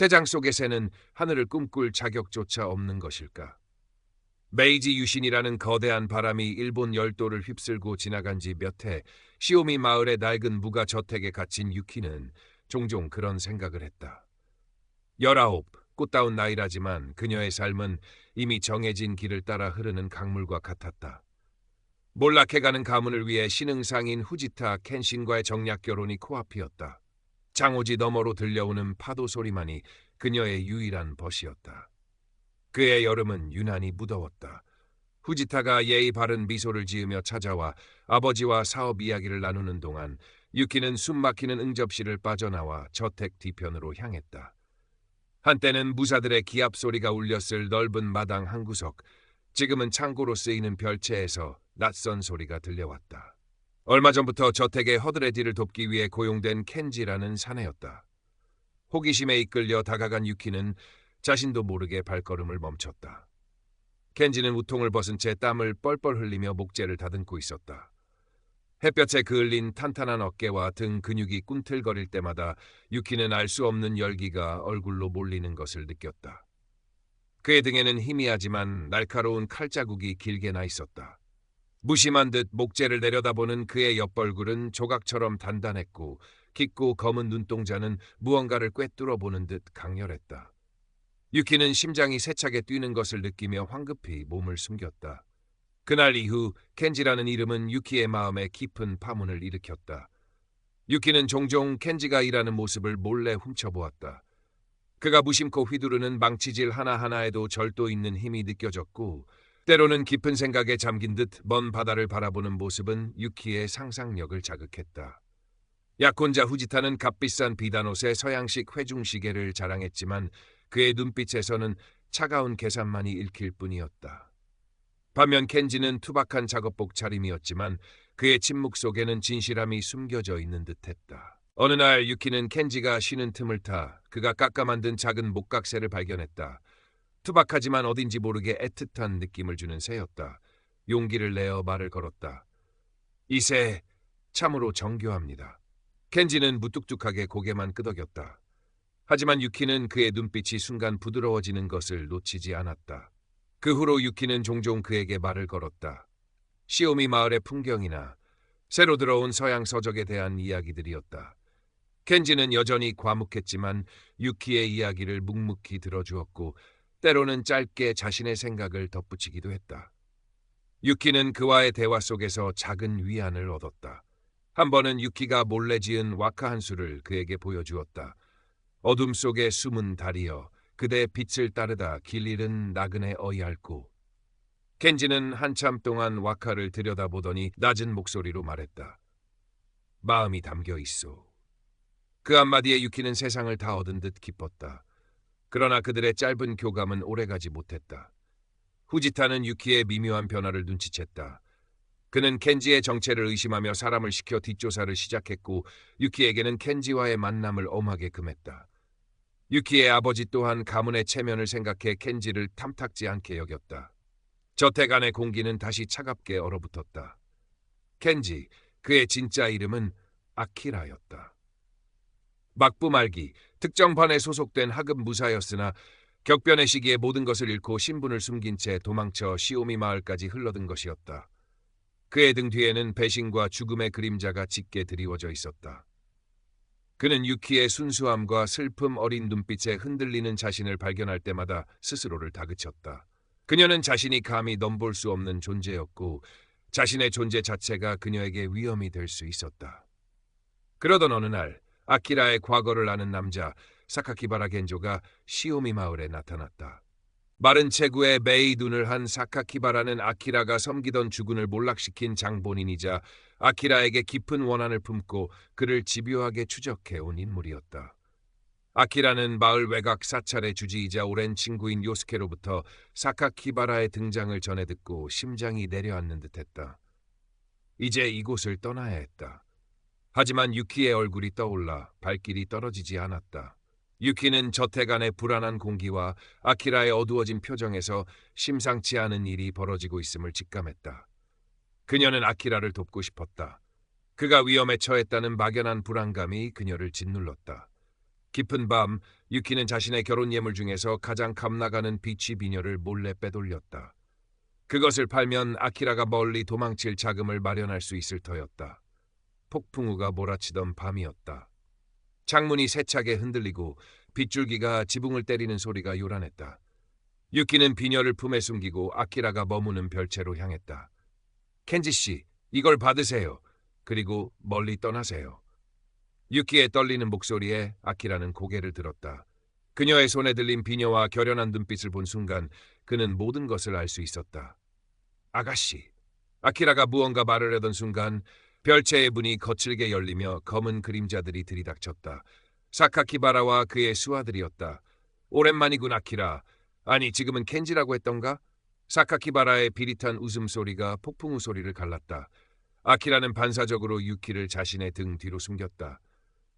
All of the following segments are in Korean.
새장 속의 새는 하늘을 꿈꿀 자격조차 없는 것일까? 메이지 유신이라는 거대한 바람이 일본 열도를 휩쓸고 지나간 지 몇 해 시오미 마을의 낡은 무가 저택에 갇힌 유키는 종종 그런 생각을 했다. 열아홉, 꽃다운 나이라지만 그녀의 삶은 이미 정해진 길을 따라 흐르는 강물과 같았다. 몰락해가는 가문을 위해 신흥상인 후지타 켄신과의 정략 결혼이 코앞이었다. 장오지 너머로 들려오는 파도 소리만이 그녀의 유일한 벗이었다. 그의 여름은 유난히 무더웠다. 후지타가 예의 바른 미소를 지으며 찾아와 아버지와 사업 이야기를 나누는 동안 유키는 숨막히는 응접실을 빠져나와 저택 뒤편으로 향했다. 한때는 무사들의 기합 소리가 울렸을 넓은 마당 한 구석, 지금은 창고로 쓰이는 별채에서 낯선 소리가 들려왔다. 얼마 전부터 저택의 허드레디를 돕기 위해 고용된 켄지라는 사내였다. 호기심에 이끌려 다가간 유키는 자신도 모르게 발걸음을 멈췄다. 켄지는 우통을 벗은 채 땀을 뻘뻘 흘리며 목재를 다듬고 있었다. 햇볕에 그을린 탄탄한 어깨와 등 근육이 꿈틀거릴 때마다 유키는 알 수 없는 열기가 얼굴로 몰리는 것을 느꼈다. 그의 등에는 희미하지만 날카로운 칼자국이 길게 나 있었다. 무심한 듯 목재를 내려다보는 그의 옆벌굴은 조각처럼 단단했고 깊고 검은 눈동자는 무언가를 꿰뚫어 보는 듯 강렬했다. 유키는 심장이 세차게 뛰는 것을 느끼며 황급히 몸을 숨겼다. 그날 이후 켄지라는 이름은 유키의 마음에 깊은 파문을 일으켰다. 유키는 종종 켄지가 일하는 모습을 몰래 훔쳐보았다. 그가 무심코 휘두르는 망치질 하나하나에도 절도 있는 힘이 느껴졌고 때로는 깊은 생각에 잠긴 듯 먼 바다를 바라보는 모습은 유키의 상상력을 자극했다. 약혼자 후지타는 값비싼 비단옷에 서양식 회중시계를 자랑했지만 그의 눈빛에서는 차가운 계산만이 읽힐 뿐이었다. 반면 켄지는 투박한 작업복 차림이었지만 그의 침묵 속에는 진실함이 숨겨져 있는 듯했다. 어느 날 유키는 켄지가 쉬는 틈을 타 그가 깎아 만든 작은 목각새를 발견했다. 투박하지만 어딘지 모르게 애틋한 느낌을 주는 새였다. 용기를 내어 말을 걸었다. 이 새 참으로 정교합니다. 켄지는 무뚝뚝하게 고개만 끄덕였다. 하지만 유키는 그의 눈빛이 순간 부드러워지는 것을 놓치지 않았다. 그 후로 유키는 종종 그에게 말을 걸었다. 시오미 마을의 풍경이나 새로 들어온 서양 서적에 대한 이야기들이었다. 켄지는 여전히 과묵했지만 유키의 이야기를 묵묵히 들어주었고 때로는 짧게 자신의 생각을 덧붙이기도 했다. 유키는 그와의 대화 속에서 작은 위안을 얻었다. 한 번은 유키가 몰래 지은 와카 한 수를 그에게 보여주었다. 어둠 속에 숨은 달이여 그대 빛을 따르다 길 잃은 나그네 어이할고 켄지는 한참 동안 와카를 들여다보더니 낮은 목소리로 말했다. 마음이 담겨 있어. 그 한마디에 유키는 세상을 다 얻은 듯 기뻤다. 그러나 그들의 짧은 교감은 오래가지 못했다. 후지타는 유키의 미묘한 변화를 눈치챘다. 그는 켄지의 정체를 의심하며 사람을 시켜 뒷조사를 시작했고 유키에게는 켄지와의 만남을 엄하게 금했다. 유키의 아버지 또한 가문의 체면을 생각해 켄지를 탐탁지 않게 여겼다. 저택 안의 공기는 다시 차갑게 얼어붙었다. 켄지, 그의 진짜 이름은 아키라였다. 막부 말기, 특정반에 소속된 하급 무사였으나 격변의 시기에 모든 것을 잃고 신분을 숨긴 채 도망쳐 시오미 마을까지 흘러든 것이었다. 그의 등 뒤에는 배신과 죽음의 그림자가 짙게 드리워져 있었다. 그는 유키의 순수함과 슬픔 어린 눈빛에 흔들리는 자신을 발견할 때마다 스스로를 다그쳤다. 그녀는 자신이 감히 넘볼 수 없는 존재였고 자신의 존재 자체가 그녀에게 위험이 될 수 있었다. 그러던 어느 날 아키라의 과거를 아는 남자 사카키바라 겐조가 시오미 마을에 나타났다. 마른 체구에 매이 눈을 한 사카키바라는 아키라가 섬기던 주군을 몰락시킨 장본인이자 아키라에게 깊은 원한을 품고 그를 집요하게 추적해 온 인물이었다. 아키라는 마을 외곽 사찰의 주지이자 오랜 친구인 요스케로부터 사카키바라의 등장을 전해 듣고 심장이 내려앉는 듯했다. 이제 이곳을 떠나야 했다. 하지만 유키의 얼굴이 떠올라 발길이 떨어지지 않았다. 유키는 저택 안의 불안한 공기와 아키라의 어두워진 표정에서 심상치 않은 일이 벌어지고 있음을 직감했다. 그녀는 아키라를 돕고 싶었다. 그가 위험에 처했다는 막연한 불안감이 그녀를 짓눌렀다. 깊은 밤 유키는 자신의 결혼 예물 중에서 가장 값나가는 비취 비녀를 몰래 빼돌렸다. 그것을 팔면 아키라가 멀리 도망칠 자금을 마련할 수 있을 터였다. 폭풍우가 몰아치던 밤이었다. 창문이 세차게 흔들리고 빗줄기가 지붕을 때리는 소리가 요란했다. 유키는 비녀를 품에 숨기고 아키라가 머무는 별채로 향했다. 켄지 씨, 이걸 받으세요. 그리고 멀리 떠나세요. 유키의 떨리는 목소리에 아키라는 고개를 들었다. 그녀의 손에 들린 비녀와 결연한 눈빛을 본 순간 그는 모든 것을 알 수 있었다. 아가씨. 아키라가 무언가 말을 하던 순간 별채의 문이 거칠게 열리며 검은 그림자들이 들이닥쳤다. 사카키바라와 그의 수하들이었다. 오랜만이군 아키라. 아니 지금은 켄지라고 했던가? 사카키바라의 비릿한 웃음소리가 폭풍우 소리를 갈랐다. 아키라는 반사적으로 유키를 자신의 등 뒤로 숨겼다.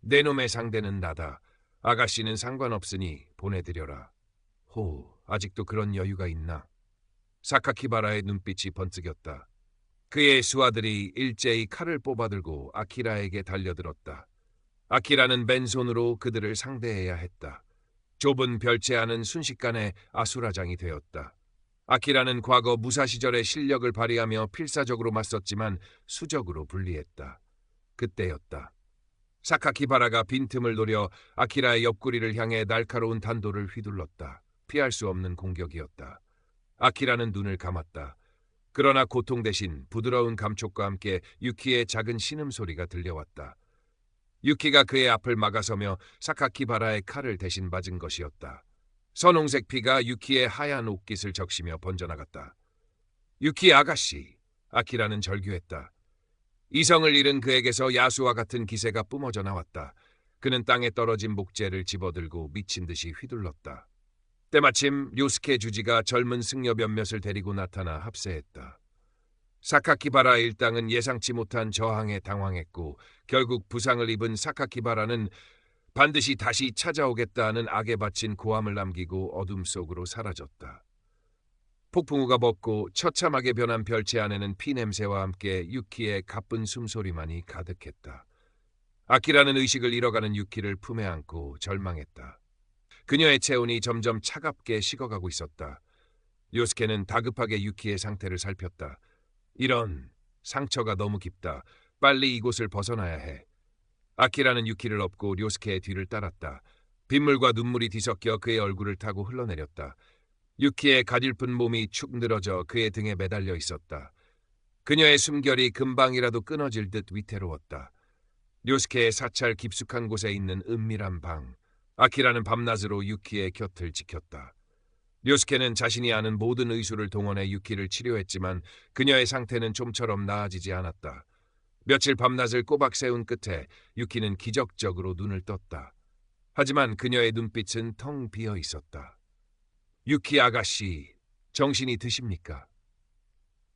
내 놈의 상대는 나다. 아가씨는 상관없으니 보내드려라. 호, 아직도 그런 여유가 있나? 사카키바라의 눈빛이 번뜩였다. 그의 수하들이 일제히 칼을 뽑아들고 아키라에게 달려들었다. 아키라는 맨손으로 그들을 상대해야 했다. 좁은 별채 안은 순식간에 아수라장이 되었다. 아키라는 과거 무사 시절의 실력을 발휘하며 필사적으로 맞섰지만 수적으로 불리했다. 그때였다. 사카키바라가 빈틈을 노려 아키라의 옆구리를 향해 날카로운 단도를 휘둘렀다. 피할 수 없는 공격이었다. 아키라는 눈을 감았다. 그러나 고통 대신 부드러운 감촉과 함께 유키의 작은 신음소리가 들려왔다. 유키가 그의 앞을 막아서며 사카키바라의 칼을 대신 맞은 것이었다. 선홍색 피가 유키의 하얀 옷깃을 적시며 번져나갔다. 유키 아가씨, 아키라는 절규했다. 이성을 잃은 그에게서 야수와 같은 기세가 뿜어져 나왔다. 그는 땅에 떨어진 목재를 집어들고 미친 듯이 휘둘렀다. 때마침 요스케 주지가 젊은 승려 몇몇을 데리고 나타나 합세했다. 사카키바라 일당은 예상치 못한 저항에 당황했고 결국 부상을 입은 사카키바라는 반드시 다시 찾아오겠다는 악에 바친 고함을 남기고 어둠 속으로 사라졌다. 폭풍우가 벗고 처참하게 변한 별채 안에는 피 냄새와 함께 유키의 가쁜 숨소리만이 가득했다. 아키라는 의식을 잃어가는 유키를 품에 안고 절망했다. 그녀의 체온이 점점 차갑게 식어가고 있었다. 요스케는 다급하게 유키의 상태를 살폈다. 이런 상처가 너무 깊다. 빨리 이곳을 벗어나야 해. 아키라는 유키를 업고 료스케의 뒤를 따랐다. 빗물과 눈물이 뒤섞여 그의 얼굴을 타고 흘러내렸다. 유키의 가냘픈 몸이 축 늘어져 그의 등에 매달려 있었다. 그녀의 숨결이 금방이라도 끊어질 듯 위태로웠다. 료스케의 사찰 깊숙한 곳에 있는 은밀한 방. 아키라는 밤낮으로 유키의 곁을 지켰다. 료스케는 자신이 아는 모든 의술을 동원해 유키를 치료했지만 그녀의 상태는 좀처럼 나아지지 않았다. 며칠 밤낮을 꼬박 세운 끝에 유키는 기적적으로 눈을 떴다. 하지만 그녀의 눈빛은 텅 비어 있었다. 유키 아가씨, 정신이 드십니까?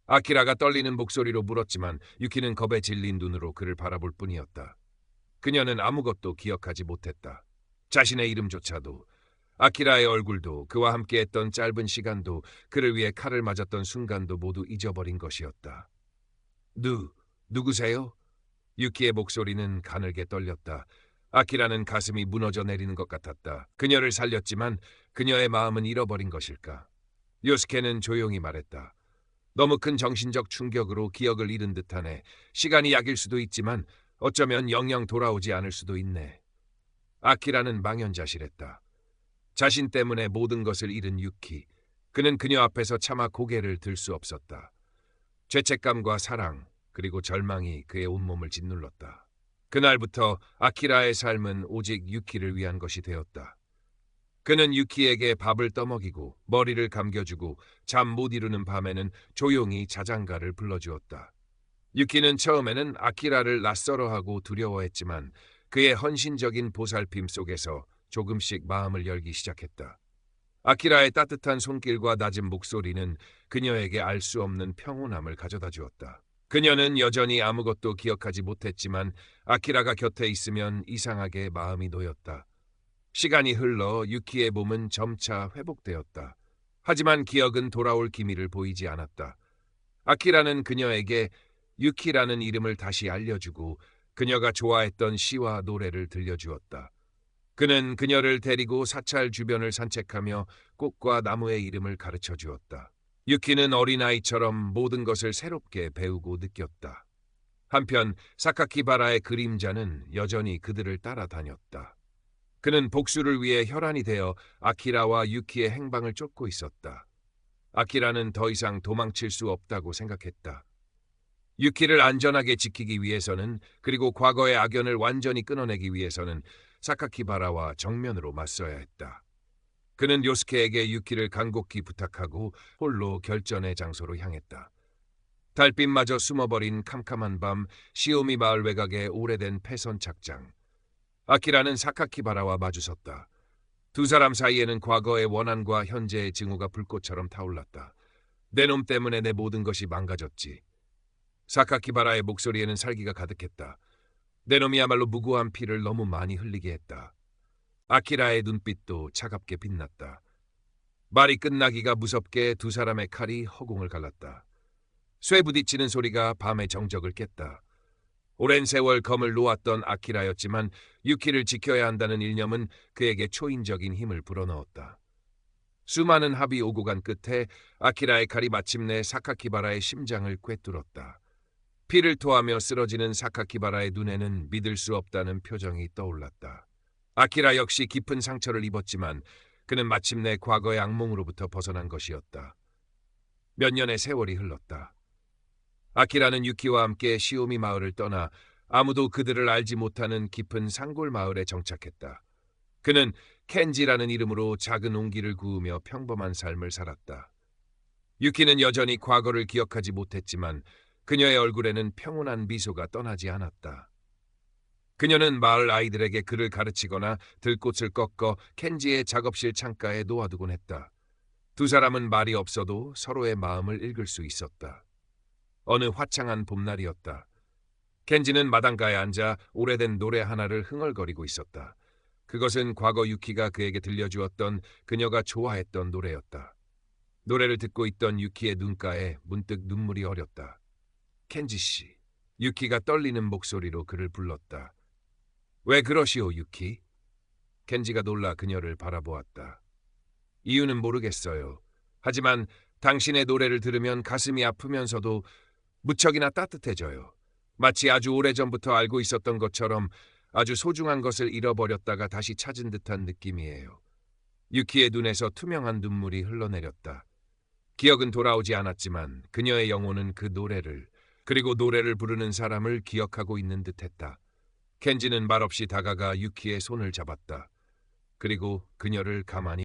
아키라가 떨리는 목소리로 물었지만 유키는 겁에 질린 눈으로 그를 바라볼 뿐이었다. 그녀는 아무것도 기억하지 못했다. 자신의 이름조차도 아키라의 얼굴도 그와 함께했던 짧은 시간도 그를 위해 칼을 맞았던 순간도 모두 잊어버린 것이었다. 누, 누구세요? 유키의 목소리는 가늘게 떨렸다. 아키라는 가슴이 무너져 내리는 것 같았다. 그녀를 살렸지만 그녀의 마음은 잃어버린 것일까? 요스케는 조용히 말했다. 너무 큰 정신적 충격으로 기억을 잃은 듯하네. 시간이 약일 수도 있지만 어쩌면 영영 돌아오지 않을 수도 있네. 아키라는 망연자실했다. 자신 때문에 모든 것을 잃은 유키. 그는 그녀 앞에서 차마 고개를 들 수 없었다. 죄책감과 사랑, 그리고 절망이 그의 온몸을 짓눌렀다. 그날부터 아키라의 삶은 오직 유키를 위한 것이 되었다. 그는 유키에게 밥을 떠먹이고 머리를 감겨주고 잠 못 이루는 밤에는 조용히 자장가를 불러주었다. 유키는 처음에는 아키라를 낯설어하고 두려워했지만 그의 헌신적인 보살핌 속에서 조금씩 마음을 열기 시작했다. 아키라의 따뜻한 손길과 낮은 목소리는 그녀에게 알 수 없는 평온함을 가져다 주었다. 그녀는 여전히 아무것도 기억하지 못했지만 아키라가 곁에 있으면 이상하게 마음이 놓였다. 시간이 흘러 유키의 몸은 점차 회복되었다. 하지만 기억은 돌아올 기미를 보이지 않았다. 아키라는 그녀에게 유키라는 이름을 다시 알려주고 그녀가 좋아했던 시와 노래를 들려주었다. 그는 그녀를 데리고 사찰 주변을 산책하며 꽃과 나무의 이름을 가르쳐 주었다. 유키는 어린아이처럼 모든 것을 새롭게 배우고 느꼈다. 한편 사카키바라의 그림자는 여전히 그들을 따라다녔다. 그는 복수를 위해 혈안이 되어 아키라와 유키의 행방을 쫓고 있었다. 아키라는 더 이상 도망칠 수 없다고 생각했다. 유키를 안전하게 지키기 위해서는 그리고 과거의 악연을 완전히 끊어내기 위해서는 사카키바라와 정면으로 맞서야 했다. 그는 요스케에게 유키를 간곡히 부탁하고 홀로 결전의 장소로 향했다. 달빛마저 숨어버린 캄캄한 밤 시오미 마을 외곽의 오래된 폐선 착장. 아키라는 사카키바라와 마주섰다. 두 사람 사이에는 과거의 원한과 현재의 증오가 불꽃처럼 타올랐다. 내 놈 때문에 내 모든 것이 망가졌지. 사카키바라의 목소리에는 살기가 가득했다. 내 놈이야말로 무고한 피를 너무 많이 흘리게 했다. 아키라의 눈빛도 차갑게 빛났다. 말이 끝나기가 무섭게 두 사람의 칼이 허공을 갈랐다. 쇠 부딪히는 소리가 밤의 정적을 깼다. 오랜 세월 검을 놓았던 아키라였지만 유키를 지켜야 한다는 일념은 그에게 초인적인 힘을 불어넣었다. 수많은 합이 오고 간 끝에 아키라의 칼이 마침내 사카키바라의 심장을 꿰뚫었다. 피를 토하며 쓰러지는 사카키바라의 눈에는 믿을 수 없다는 표정이 떠올랐다. 아키라 역시 깊은 상처를 입었지만 그는 마침내 과거의 악몽으로부터 벗어난 것이었다. 몇 년의 세월이 흘렀다. 아키라는 유키와 함께 시오미 마을을 떠나 아무도 그들을 알지 못하는 깊은 산골 마을에 정착했다. 그는 켄지라는 이름으로 작은 옹기를 구우며 평범한 삶을 살았다. 유키는 여전히 과거를 기억하지 못했지만 그녀의 얼굴에는 평온한 미소가 떠나지 않았다. 그녀는 마을 아이들에게 글을 가르치거나 들꽃을 꺾어 켄지의 작업실 창가에 놓아두곤 했다. 두 사람은 말이 없어도 서로의 마음을 읽을 수 있었다. 어느 화창한 봄날이었다. 켄지는 마당가에 앉아 오래된 노래 하나를 흥얼거리고 있었다. 그것은 과거 유키가 그에게 들려주었던 그녀가 좋아했던 노래였다. 노래를 듣고 있던 유키의 눈가에 문득 눈물이 어렸다. 켄지 씨. 유키가 떨리는 목소리로 그를 불렀다. 왜 그러시오, 유키? 켄지가 놀라 그녀를 바라보았다. 이유는 모르겠어요. 하지만 당신의 노래를 들으면 가슴이 아프면서도 무척이나 따뜻해져요. 마치 아주 오래전부터 알고 있었던 것처럼 아주 소중한 것을 잃어버렸다가 다시 찾은 듯한 느낌이에요. 유키의 눈에서 투명한 눈물이 흘러내렸다. 기억은 돌아오지 않았지만 그녀의 영혼은 그 노래를 그리고 노래를 부르는 사람을 기억하고 있는 듯했다. 켄지는 말없이 다가가 유키의 손을 잡았다. 그리고 그녀를 가만히